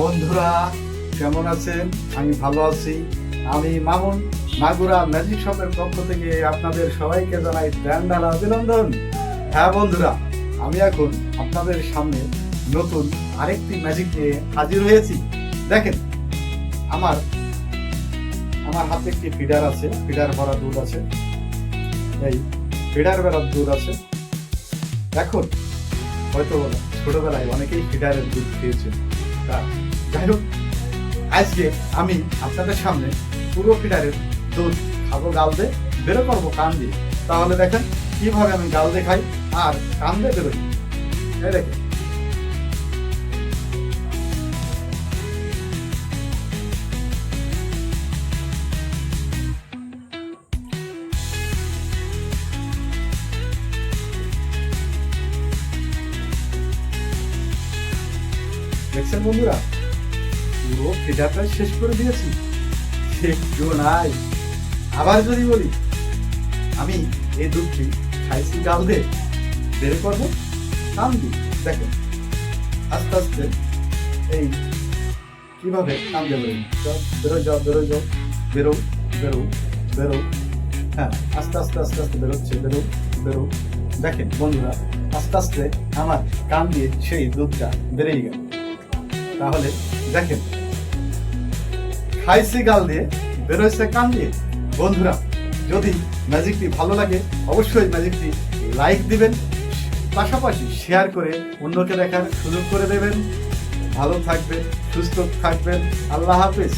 বন্ধুরা, কেমন আছেন? আমি ভালো আছি। আমি মামুন মাগুরা ম্যাজিক শপের পক্ষ থেকে আপনাদের সবাইকে জানাই ব্র্যান্ডার অভিনন্দন। হ্যাঁ বন্ধুরা, আমি এখন আপনাদের সামনে নতুন আরেকটি ম্যাজিক নিয়ে হাজির হয়েছি। দেখেন, আমার আমার হাতে একটি ফিডার আছে, ফিডার ভরা দুধ আছে। এই ফিডার ভরা দুধ আছে। এখন, হয়তো ছোটবেলায় অনেকেই ফিডারের দুধ খেয়েছে যাই হোক, আজকে আমি আপনাদের সামনে পুরো ফিডারের দুধ খাব, গাল দিয়ে, বেরো করব কান দিয়ে। তাহলে দেখেন কীভাবে আমি গাল দিয়ে খাই আর কান দিয়ে বেরোই। দেখেন। দেখছেন বন্ধুরা? পুরো ফিডারটা শেষ করে দিয়েছি। একটু নাই। আবার যদি বলি, আমি এই দুধটি খাইছি গাল দিয়ে। বের করব কান দি দেখেন, আস্তে আস্তে এই কীভাবে বেরোই যাও বেরো যাও বেরো যাও। বেরো বেরো বেরো। হ্যাঁ আস্তে আস্তে আস্তে আস্তে বেরোচ্ছে। বেরো বেরো। দেখেন বন্ধুরা, আস্তে আস্তে আমার কান দিয়ে সেই দুধটা বেরিয়ে গেল। তাহলে দেখেন খাইছি গাল দিয়ে বেরোচ্ছে কান দিয়ে। বন্ধুরা, যদি ম্যাজিকটি ভালো লাগে, অবশ্যই ম্যাজিকটি লাইক দিবেন, পাশাপাশি শেয়ার করে অন্যকে দেখার সুযোগ করে দেবেন। ভালো থাকবেন, সুস্থ থাকবেন। আল্লাহ হাফিজ।